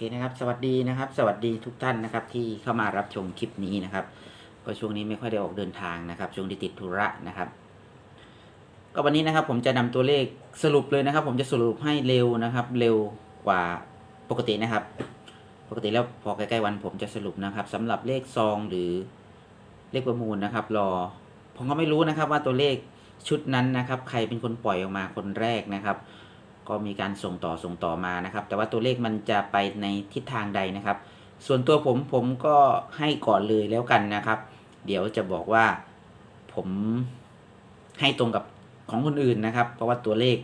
เคนะครับ สวัสดีนะครับ สวัสดีทุกท่านนะครับ ที่เข้ามารับชมคลิปนี้นะครับ ก็ช่วงนี้ไม่ค่อยได้ออกเดินทางนะครับ ช่วงที่ติดธุระนะครับ ก็วันนี้นะครับ ผมจะนำตัวเลขสรุปเลยนะครับ ผมจะสรุปให้เร็วนะครับ เร็วกว่าปกตินะครับ ปกติแล้วพอใกล้ๆวันผมจะสรุปนะครับสำหรับเลขซองหรือเลขประมูลนะครับ รอ ผมก็ไม่รู้นะครับว่าตัวเลขชุดนั้นนะครับ ใครเป็นคนปล่อยออกมาคนแรกนะครับ ก็มีการส่งต่อส่งต่อมานะครับ แต่ว่าตัวเลขมันจะไปในทิศทางใดนะครับ ส่วนตัวผมผมก็ให้ก่อนเลยแล้วกันนะครับ เดี๋ยวจะบอกว่าผมให้ตรงกับของคนอื่นนะครับ เพราะว่าตัวเลข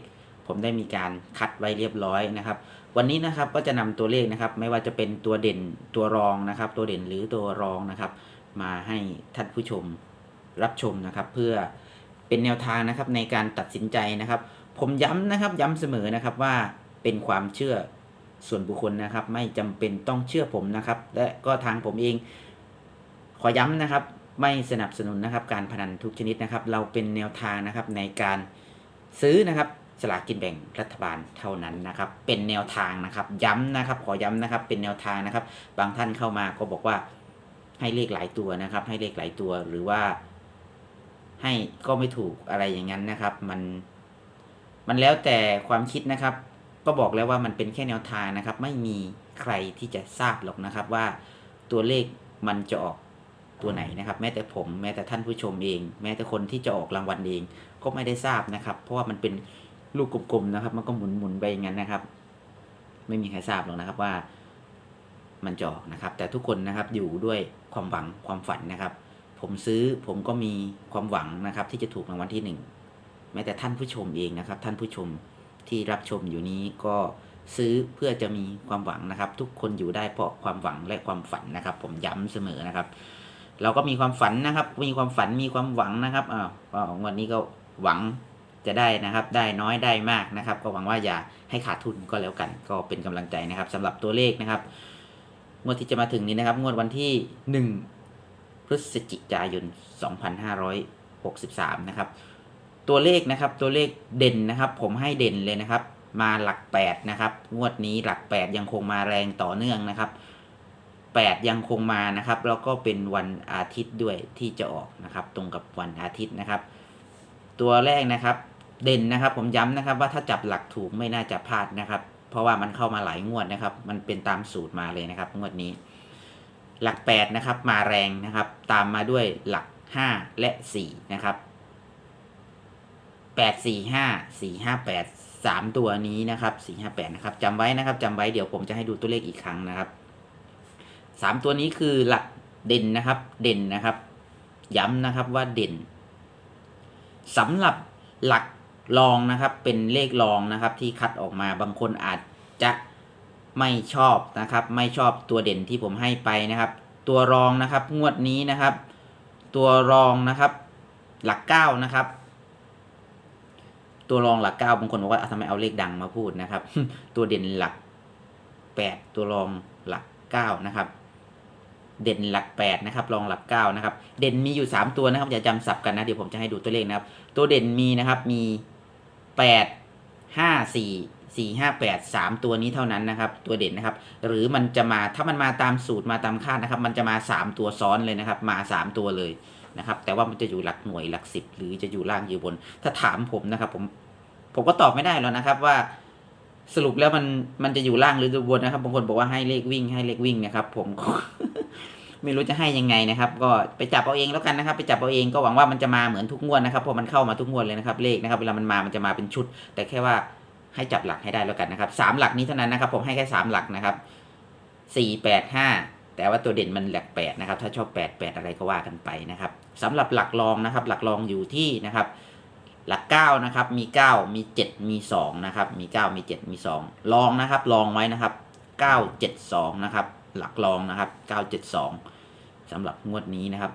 ผมได้มีการคัดไว้เรียบร้อยนะครับ วันนี้นะครับก็จะนำตัวเลขนะครับ ไม่ว่าจะเป็นตัวเด่นตัวรองนะครับ ตัวเด่นหรือตัวรองนะครับ มาให้ท่านผู้ชมรับชมนะครับ เพื่อเป็นแนวทางนะครับในการตัดสินใจนะครับ ผมย้ำนะครับย้ำเสมอนะครับว่าเป็นความเชื่อส่วนบุคคลนะครับ ไม่จำเป็นต้องเชื่อผมนะครับ และก็ทางผมเอง ขอย้ำนะครับ ไม่สนับสนุนนะครับ การพนันทุกชนิดนะครับ เราเป็นแนวทางนะครับในการซื้อนะครับสลากกินแบ่งรัฐบาลเท่านั้นนะครับ เป็นแนวทางนะครับ ย้ำนะครับ ขอย้ำนะครับ เป็นแนวทางนะครับ บางท่านเข้ามาก็บอกว่าให้เลขหลายตัวนะครับ ให้เลขหลายตัวหรือว่า ให้ก็ไม่ถูกอะไรอย่างนั้นนะครับ มัน มันแล้วแต่ความคิดนะครับ ก็บอกแล้วว่ามันเป็นแค่แนวทางนะครับ ไม่มีใครที่จะทราบหรอกนะครับว่าตัวเลขมันจะออกตัวไหนนะครับ แม้แต่ผมแม้แต่ท่านผู้ชมเอง แม้แต่คนที่จะออกรางวัลเอง ก็ไม่ได้ทราบนะครับ เพราะว่ามันเป็นลูกกลมๆนะครับ มันก็หมุนๆไปอย่างนั้นนะครับ ไม่มีใครทราบหรอกนะครับว่ามันจะออกนะครับ แต่ทุกคนนะครับอยู่ด้วยความหวังความฝันนะครับ ผมซื้อผมก็มีความหวังนะครับ ที่จะถูกรางวัลที่หนึ่ง แม้แต่ท่านผู้ชมเองนะครับ ท่านผู้ชมที่รับชมอยู่นี้ก็ซื้อเพื่อจะมีความหวังนะครับ ทุกคนอยู่ได้เพราะความหวังและความฝันนะครับ ผมย้ำเสมอนะครับ เราก็มีความฝันนะครับ มีความฝันมีความหวังนะครับอ้าววันนี้ก็หวังจะได้นะครับ ได้น้อยได้มากนะครับ ก็หวังว่าอย่าให้ขาดทุนก็แล้วกัน ก็เป็นกำลังใจนะครับสำหรับตัวเลขนะครับงวดที่จะมาถึงนี้นะครับงวดวันที่ 1 พฤศจิกายน 2563 นะครับ ตัวเลขนะครับตัวเลขเด่นนะครับ ผมให้เด่นเลยนะครับ มาหลัก 8 นะครับ งวดนี้หลัก 8 ยังคงมาแรงต่อเนื่องนะครับ 8 ยังคงมานะครับ แล้วก็เป็นวันอาทิตย์ด้วยที่จะออกนะครับ ตรงกับวันอาทิตย์นะครับ ตัวแรกนะครับเด่นนะครับ ผมย้ำนะครับว่าถ้าจับหลักถูกไม่น่าจะพลาดนะครับ เพราะว่ามันเข้ามาหลายงวดนะครับ มันเป็นตามสูตรมาเลยนะครับ งวดนี้ หลัก 8 นะครับ มาแรงนะครับ ตามมาด้วยหลัก 5 และ 4 นะครับ แปดสี่ห้าสี่ห้าแปดสามตัวนี้นะครับสี่ห้าแปดนะครับจำไว้นะครับจำไว้เดี๋ยวผมจะให้ดูตัวเลขอีกครั้งนะครับสามตัวนี้คือหลักเด่นนะครับ เด่นนะครับ ย้ำนะครับว่าเด่นสำหรับหลักรองนะครับ เป็นเลขรองนะครับ ที่คัดออกมาบางคนอาจจะไม่ชอบนะครับ ไม่ชอบตัวเด่นที่ผมให้ไปนะครับ ตัวรองนะครับ งวดนี้นะครับ ตัวรองนะครับ หลักเก้านะครับ ตัวรองหลักเก้าบางคนบอกว่าอะทำไมเอาเลขดังมาพูดนะครับ ตัวเด่นหลักแปดตัวรองหลักเก้านะครับ เด่นหลักแปดนะครับ รองหลักเก้านะครับ เด่นมีอยู่สามตัวนะครับอย่าจำสับกันนะเดี๋ยวผมจะให้ดูตัวเลขนะครับ ตัวเด่นมีนะครับมีแปดห้าสี่สี่ห้าแปดสามตัวนี้เท่านั้นนะครับ ตัวเด่นนะครับ หรือมันจะมาถ้ามันมาตามสูตรมาตามคาดนะครับ มันจะมาสามตัวซ้อนเลยนะครับ มาสามตัวเลย นะครับ แต่ว่ามันจะอยู่หลักหน่วยหลักสิบหรือจะอยู่ล่างอยู่บน ถ้าถามผมนะครับ ผมผมก็ตอบไม่ได้แล้วนะครับว่าสรุปแล้วมันมันจะอยู่ล่างหรืออยู่บนนะครับบางคนบอกว่าให้เลขวิ่งให้เลขวิ่งนะครับ ผมไม่รู้จะให้ยังไงนะครับ ก็ไปจับเอาเองแล้วกันนะครับ ไปจับเอาเองก็หวังว่ามันจะมาเหมือนทุกงวดนะครับเพราะมันเข้ามาทุกงวดเลยนะครับ เลขนะครับ เวลามันมามันจะมาเป็นชุด แต่แค่ว่าให้จับหลักให้ได้แล้วกันนะครับสามหลักนี้เท่านั้นนะครับ ผมให้แค่สามหลักนะครับสี่แปดห้า แต่ว่าตัวเด่นมันหลักแปดนะครับ ถ้าชอบแปดแปดอะไรก็ว่ากันไปนะครับสำหรับหลักรองนะครับ หลักรองอยู่ที่นะครับ หลักเก้านะครับมีเก้ามีเจ็ดมีสองนะครับมีเก้ามีเจ็ดมีสองลองนะครับลองไว้นะครับเก้าเจ็ดสองนะครับหลักลองนะครับเก้าเจ็ดสองสำหรับงวดนี้นะครับ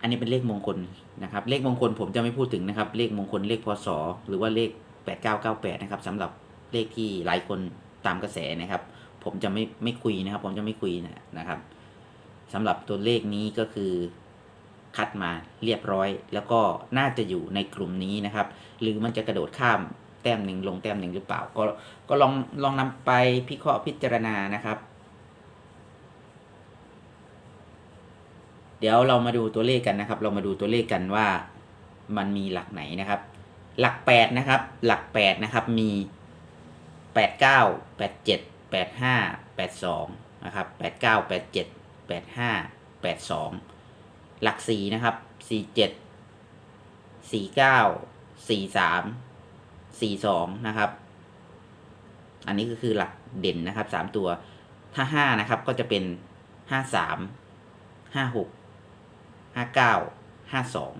อันนี้เป็นเลขมงคลนะครับ เลขมงคลผมจะไม่พูดถึงนะครับ เลขมงคลเลขพศหรือว่าเลขแปดเก้าเก้าแปดนะครับสำหรับเลขที่หลายคนตามกระแสนะครับ ผมจะไม่ไม่คุยนะครับ ผมจะไม่คุยนะนะครับสำหรับตัวเลขนี้ก็คือคัดมาเรียบร้อย แล้วก็น่าจะอยู่ในกลุ่มนี้นะครับ หรือมันจะกระโดดข้ามแต้มหนึ่งลงแต้มหนึ่งหรือเปล่า ก็ก็ลองลองนำไปพิเคราะห์พิจารณานะครับ เดี๋ยวเรามาดูตัวเลขกันนะครับ เรามาดูตัวเลขกันว่ามันมีหลักไหนนะครับ หลักแปดนะครับ หลักแปดนะครับ มีแปดเก้าแปดห้าแปดสองนะครับแปดเก้าแปดเจ็ดแปดห้าแปดสองหลักสี่นะครับสี่เจ็ดสี่เก้าสี่สามสี่สองนะครับ อันนี้ก็คือหลักเด่นนะครับสามตัว ถ้าห้านะครับ ก็จะเป็นห้าสามห้าหกห้าเก้าห้าสอง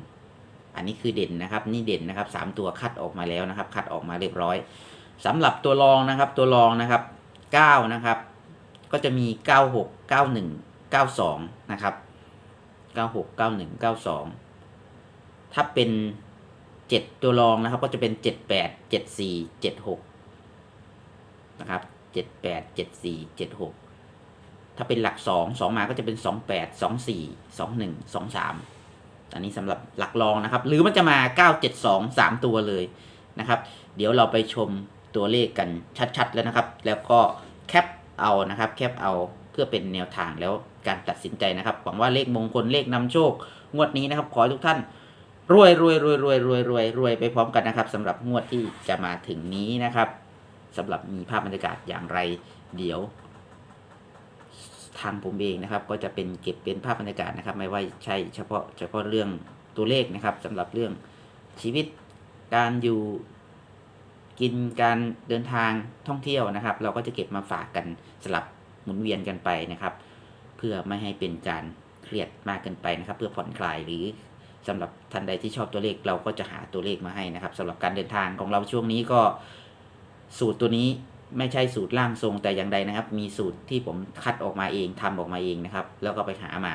อันนี้คือเด่นนะครับ นี่เด่นนะครับสามตัวคัดออกมาแล้วนะครับ คัดออกมาเรียบร้อยสำหรับตัวรองนะครับ ตัวรองนะครับ เก้านะครับ ก็จะมีเก้าหกเก้าหนึ่งเก้าสองนะครับเก้าหกเก้าหนึ่งเก้าสองถ้าเป็นเจ็ดตัวรองนะครับ ก็จะเป็นเจ็ดแปดเจ็ดสี่เจ็ดหกนะครับเจ็ดแปดเจ็ดสี่เจ็ดหกถ้าเป็นหลักสองสองมาก็จะเป็นสองแปดสองสี่สองหนึ่งสองสามอันนี้สำหรับหลักรองนะครับ หรือมันจะมาเก้าเจ็ดสองสามตัวเลยนะครับ เดี๋ยวเราไปชม ตัวเลขกันชัดๆแล้วนะครับ แล้วก็แคปเอานะครับแคปเอาเพื่อเป็นแนวทางแล้วการตัดสินใจนะครับหวังว่าเลขมงคลเลขนำโชค งวดนี้นะครับ ขอให้ทุกท่านรวยรวยรวยรวยรวยรวยรวยไปพร้อมกันนะครับสำหรับงวดที่จะมาถึงนี้นะครับสำหรับมีภาพบรรยากาศอย่างไร เดี๋ยว ทางผมเองนะครับ ก็จะเป็นเก็บเป็นภาพบรรยากาศนะครับ ไม่ว่าใช่เฉพาะเฉพาะเรื่องตัวเลขนะครับสำหรับเรื่องชีวิตการอยู่ กินการเดินทางท่องเที่ยวนะครับ เราก็จะเก็บมาฝากกันสลับหมุนเวียนกันไปนะครับ เพื่อไม่ให้เป็นการเครียดมากเกินไปนะครับ เพื่อผ่อนคลายหรือสำหรับท่านใดที่ชอบตัวเลขเราก็จะหาตัวเลขมาให้นะครับสำหรับการเดินทางของเราช่วงนี้ก็สูตรตัวนี้ไม่ใช่สูตรร่างทรงแต่อย่างใดนะครับ มีสูตรที่ผมคัดออกมาเองทำออกมาเองนะครับ แล้วก็ไปหามา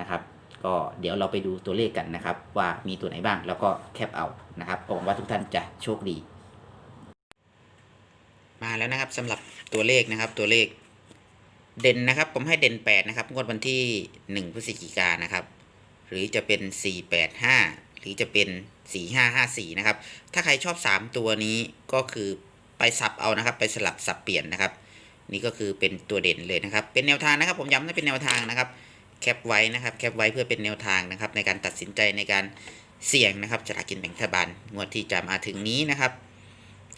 นะครับ ก็เดี๋ยวเราไปดูตัวเลขกันนะครับ ว่ามีตัวไหนบ้างแล้วก็แคปเอานะครับหวังว่าทุกท่านจะโชคดี มาแล้วนะครับสำหรับตัวเลขนะครับตัวเลขเด่นนะครับ ผมให้เด่น 8 นะครับงวดวันที่ 1 พฤศจิกานะครับ หรือจะเป็น 485 หรือจะเป็น 4554 นะครับ ถ้าใครชอบ 3 ตัวนี้ก็คือไปสับเอานะครับ ไปสลับสับเปลี่ยนนะครับ นี่ก็คือเป็นตัวเด่นเลยนะครับ เป็นแนวทางนะครับ ผมย้ำว่าเป็นแนวทางนะครับ แคปไว้นะครับ แคปไว้เพื่อเป็นแนวทางนะครับ ในการตัดสินใจในการเสี่ยงนะครับสลากกินแบ่งรัฐบาลงวดที่จะมาถึงนี้นะครับ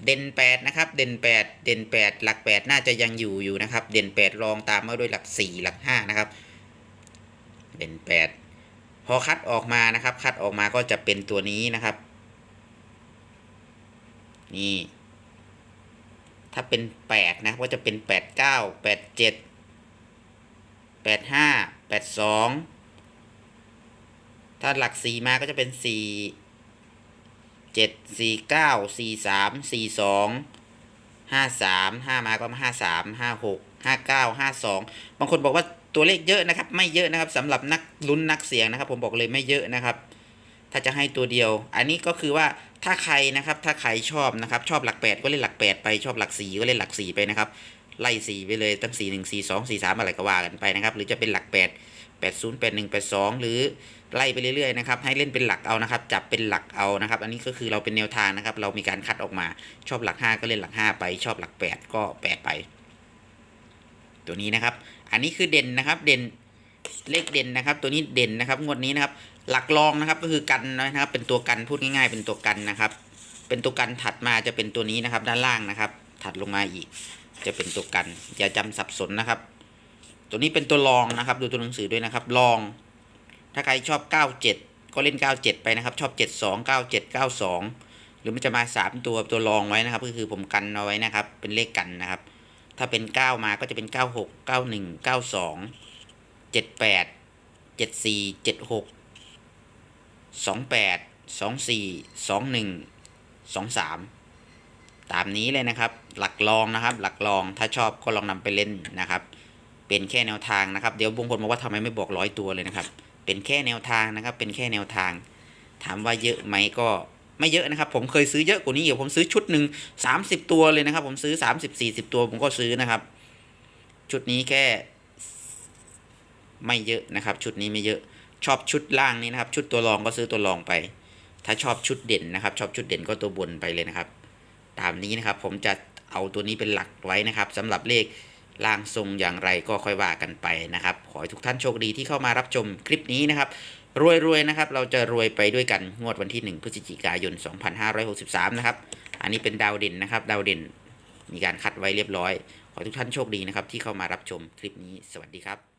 เด่น8นะครับเด่น 8 เด่น 8 หลัก 8 น่าจะยังอยู่อยู่นะครับ เด่น 8 รองตามมาด้วยหลัก 4 หลัก 5 นะครับ เด่น 8 พอคัดออกมานะครับ คัดออกมาก็จะเป็นตัวนี้นะครับ นี่ ถ้าเป็น 8 นะก็จะเป็น 8 9 8 7 8 5 8 2 ถ้าหลัก 4 มาก็จะเป็น 4 เจ็ดสี่เก้าสี่สามสี่สองห้าสามห้ามาก็มาห้าสามห้าหกห้าเก้าห้าสองบางคนบอกว่าตัวเลขเยอะนะครับ ไม่เยอะนะครับสำหรับนักลุ้นนักเสียงนะครับ ผมบอกเลยไม่เยอะนะครับ ถ้าจะให้ตัวเดียว อันนี้ก็คือว่าถ้าใครนะครับ ถ้าใครชอบนะครับ ชอบหลักแปดก็เล่นหลักแปดไปชอบหลักสี่ก็เล่นหลักสี่ไปนะครับไล่สี่ไปเลยตั้งสี่หนึ่งสี่สองสี่สามอะไรก็ว่ากันไปนะครับ หรือจะเป็นหลักแปดแปดศูนย์แปดหนึ่งแปดสองหรือ ไล่ไปเรื่อยๆนะครับให้เล่นเป็นหลักเอานะครับ จับเป็นหลักเอานะครับ อันนี้ก็คือเราเป็นแนวทางนะครับ เรามีการคัดออกมาชอบหลัก 5 ก็เล่นหลัก 5 ไป ชอบหลัก 8 ก็ 8 ไป ตัวนี้นะครับ อันนี้คือเด่นนะครับ เด่นเลขเด่นนะครับ ตัวนี้เด่นนะครับงวดนี้นะครับ หลักรองนะครับก็คือกันนะครับ เป็นตัวกันพูดง่าย ๆ เป็นตัวกันนะครับ เป็นตัวกันถัดมาจะเป็นตัวนี้นะครับ ด้านล่างนะครับ ถัดลงมาอีก จะเป็นตัวกันอย่าจำสับสนนะครับ ตัวนี้เป็นตัวรองนะครับ ดูตัวหนังสือด้วยนะครับรอง ถ้าใครชอบ 97 ก็เล่น 97 ไปนะครับ ชอบ 72 97 92 หรือมันจะมา 3 ตัวตัวรองไว้นะครับ ก็คือผมกันเอาไว้นะครับ เป็นเลขกันนะครับ ถ้าเป็น 9 มาก็จะเป็น 96 91 92 78 74 76 28 24 21 23 ตามนี้เลยนะครับ หลักรองนะครับ หลักรองถ้าชอบก็ลองนำไปเล่นนะครับเป็นแค่แนวทางนะครับ เดี๋ยวบางคนบอกว่าทำไมไม่บอกร้อยตัวเลยนะครับ เป็นแค่แนวทางนะครับ เป็นแค่แนวทาง ถามว่าเยอะไหมก็ไม่เยอะนะครับ ผมเคยซื้อเยอะกว่านี้อยู่ผมซื้อชุดหนึ่งสามสิบตัวเลยนะครับ ผมซื้อสามสิบสี่สิบตัวผมก็ซื้อนะครับ ชุดนี้แค่ ไม่เยอะนะครับ ชุดนี้ไม่เยอะ ชอบชุดล่างนี้นะครับ ชุดตัวรองก็ซื้อตัวรองไป ถ้าชอบชุดเด่นนะครับ ชอบชุดเด่นก็ตัวบนไปเลยนะครับ ตามนี้นะครับ ผมจะเอาตัวนี้เป็นหลักไว้นะครับสำหรับเลข ล่างทรงอย่างไรก็ค่อยว่ากันไปนะครับ ขอให้ทุกท่านโชคดีที่เข้ามารับชมคลิปนี้นะครับรวยๆนะครับ เราจะรวยไปด้วยกันงวดวันที่ 1 พฤศจิกายน 2563 นะครับ อันนี้เป็นดาวเด่นนะครับ ดาวเด่นมีการคัดไว้เรียบร้อย ขอทุกท่านโชคดีนะครับ ที่เข้ามารับชมคลิปนี้ สวัสดีครับ